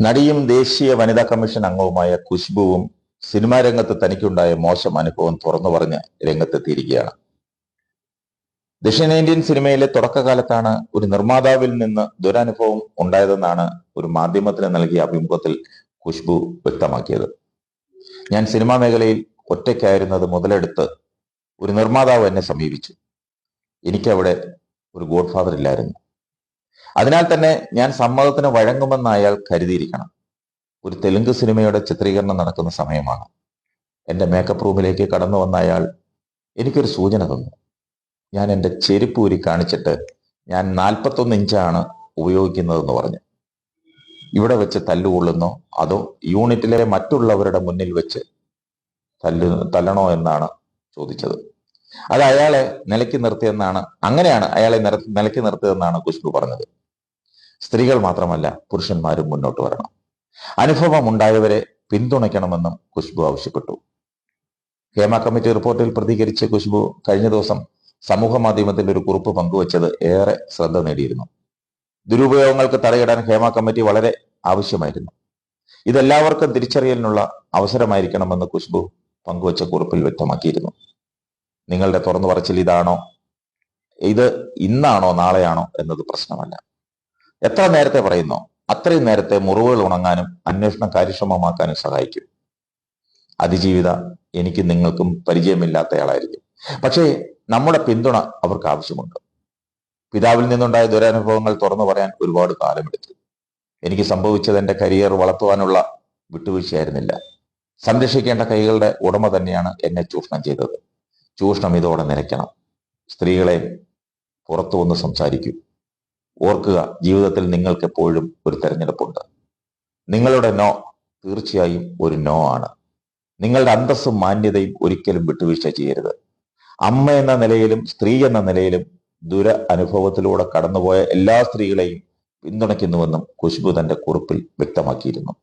നടിയും ദേശീയ വനിതാ കമ്മീഷൻ അംഗവുമായ ഖുശ്ബുവും സിനിമാ രംഗത്ത് തനിക്കുണ്ടായ മോശം അനുഭവം തുറന്നു പറഞ്ഞ് രംഗത്തെത്തിയിരിക്കുകയാണ്. ദക്ഷിണേന്ത്യൻ സിനിമയിലെ തുടക്കകാലത്താണ് ഒരു നിർമ്മാതാവിൽ നിന്ന് ദുരനുഭവം ഉണ്ടായതെന്നാണ് ഒരു മാധ്യമത്തിന് നൽകിയ അഭിമുഖത്തിൽ ഖുശ്ബു വ്യക്തമാക്കിയത്. ഞാൻ സിനിമാ മേഖലയിൽ ഒറ്റയ്ക്കായിരുന്നത് മുതലെടുത്ത് ഒരു നിർമ്മാതാവ് എന്നെ സമീപിച്ചു. എനിക്കവിടെ ഒരു ഗോഡ്ഫാദർ ഇല്ലായിരുന്നു. അതിനാൽ തന്നെ ഞാൻ സമ്മതത്തിന് വഴങ്ങുമെന്ന് അയാൾ കരുതിയിരിക്കണം. ഒരു തെലുങ്ക് സിനിമയുടെ ചിത്രീകരണം നടക്കുന്ന സമയമാണ്. എന്റെ മേക്കപ്പ് റൂമിലേക്ക് കടന്നു വന്ന അയാൾ എനിക്കൊരു സൂചന തന്നു. ഞാൻ എന്റെ ചെരുപ്പ് ഊരി കാണിച്ചിട്ട് ഞാൻ നാൽപ്പത്തൊന്ന് ഇഞ്ചാണ് ഉപയോഗിക്കുന്നതെന്ന് പറഞ്ഞു. ഇവിടെ വെച്ച് തല്ലുകൊള്ളുന്നോ അതോ യൂണിറ്റിലെ മറ്റുള്ളവരുടെ മുന്നിൽ വെച്ച് തല്ലു തല്ലണോ എന്നാണ് ചോദിച്ചത്. അത് അയാളെ നിലയ്ക്ക് നിർത്തിയെന്നാണ് അങ്ങനെയാണ് അയാളെ നിലയ്ക്ക് നിർത്തിയതെന്നാണ് ഖുശ്ബു പറഞ്ഞത്. സ്ത്രീകൾ മാത്രമല്ല പുരുഷന്മാരും മുന്നോട്ട് വരണം. അനുഭവം ഉണ്ടായവരെ പിന്തുണയ്ക്കണമെന്നും ഖുശ്ബു ആവശ്യപ്പെട്ടു. ഹേമ കമ്മിറ്റി റിപ്പോർട്ടിൽ പ്രതികരിച്ച് ഖുശ്ബു കഴിഞ്ഞ ദിവസം സമൂഹ മാധ്യമത്തിൽ ഒരു കുറിപ്പ് പങ്കുവച്ചത് ഏറെ ശ്രദ്ധ നേടിയിരുന്നു. ദുരുപയോഗങ്ങൾക്ക് തടയിടാൻ ഹേമ കമ്മിറ്റി വളരെ ആവശ്യമായിരുന്നു. ഇതെല്ലാവർക്കും തിരിച്ചറിയലിനുള്ള അവസരമായിരിക്കണമെന്ന് ഖുശ്ബു പങ്കുവച്ച കുറിപ്പിൽ വ്യക്തമാക്കിയിരുന്നു. നിങ്ങളുടെ തുറന്നു പറച്ചിൽ ഇതാണോ? ഇത് ഇന്നാണോ നാളെയാണോ എന്നത് പ്രശ്നമല്ല. എത്ര നേരത്തെ പറയുന്നോ അത്രയും നേരത്തെ മുറിവുകൾ ഉണങ്ങാനും അന്വേഷണം കാര്യക്ഷമമാക്കാനും സഹായിക്കും. അതിജീവിത എനിക്ക് നിങ്ങൾക്കും പരിചയമില്ലാത്തയാളായിരിക്കും. പക്ഷേ നമ്മുടെ പിന്തുണ അവർക്ക് ആവശ്യമുണ്ട്. പിതാവിൽ നിന്നുണ്ടായ ദുരനുഭവങ്ങൾ തുറന്നു പറയാൻ ഒരുപാട് കാലമെടുത്തു. എനിക്ക് സംഭവിച്ചത് എന്റെ കരിയർ വളർത്തുവാനുള്ള വിട്ടുവീഴ്ചയായിരുന്നില്ല. സംരക്ഷിക്കേണ്ട കൈകളുടെ ഉടമ തന്നെയാണ് എന്നെ ചൂഷണം ചെയ്തത്. ചൂഷണം ഇതോടെ നിരക്കണം. സ്ത്രീകളെ പുറത്തു വന്ന് സംസാരിക്കൂ. ഓർക്കുക ജീവിതത്തിൽ നിങ്ങൾക്ക് എപ്പോഴും ഒരു തെരഞ്ഞെടുപ്പുണ്ട്. നിങ്ങളുടെ നോ തീർച്ചയായും ഒരു നോ ആണ്. നിങ്ങളുടെ അന്തസ്സും മാന്യതയും ഒരിക്കലും വിട്ടുവീഴ്ച ചെയ്യരുത്. അമ്മ എന്ന നിലയിലും സ്ത്രീ എന്ന നിലയിലും ദുര അനുഭവത്തിലൂടെ കടന്നുപോയ എല്ലാ സ്ത്രീകളെയും പിന്തുണയ്ക്കുന്നുവെന്നും ഖുശ്ബു തന്റെ കുറിപ്പിൽ വ്യക്തമാക്കിയിരുന്നു.